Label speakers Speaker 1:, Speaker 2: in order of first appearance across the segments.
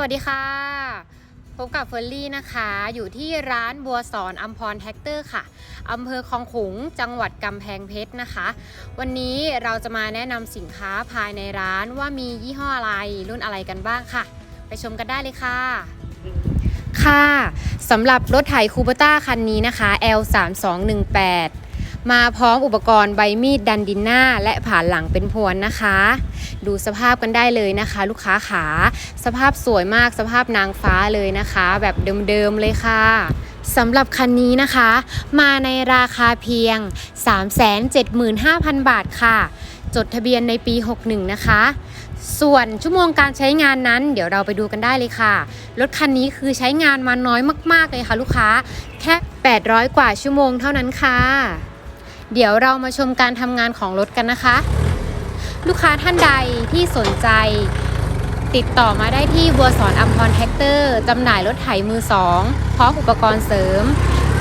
Speaker 1: วัสดีค่ะ พบกับเฟอร์รี่นะคะ อยู่ที่ร้านบัวสอนอัมพรแท็กเตอร์ค่ะอำเภอคลองขุงจังหวัดกำแพงเพชรนะคะ วันนี้เราจะมาแนะนำสินค้าภายในร้านว่ามียี่ห้ออะไรรุ่นอะไรกันบ้างค่ะ ไปชมกันได้เลยค่ะ ค่ะสำหรับรถไถคูเปต้าคันนี้นะคะ L3218 มาพร้อมอุปกรณ์ใบมีดดันดินหน้า และผ่านหลังเป็นพวนนะคะ ดูสภาพกันได้เลยนะคะ ลูกค้าขา สภาพสวยมากสภาพนางฟ้าเลยนะคะ แบบเดิมๆเลยค่ะสำหรับคันนี้นะคะ มาในราคาเพียง 375,000 บาทค่ะ จดทะเบียนในปี 61 นะคะ ส่วนชั่วโมงการใช้งานนั้น เดี๋ยวเราไปดูกันได้เลยค่ะ รถคันนี้คือใช้งานมาน้อยมาก ๆ เลยค่ะลูกค้า แค่ 800 กว่าชั่วโมงเท่านั้นค่ะ เดี๋ยวเรามาชมการทำงานของรถกันนะคะ ลูกค้าท่านใดที่สนใจ ติดต่อมาได้ที่บัวสอนอัมพรแท็กเตอร์จำหน่ายรถไถมือสองพร้อมอุปกรณ์เสริม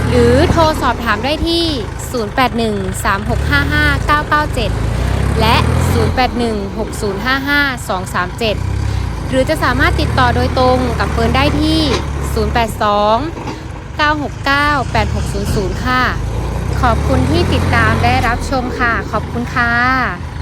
Speaker 1: หรือโทรสอบถามได้ที่ 0813655997 และ 0816055237 หรือจะสามารถติดต่อโดยตรงกับเฟิร์นได้ที่ 082 969 8600 ค่ะ ขอบคุณที่ติดตามและรับชมค่ะ ขอบคุณค่ะ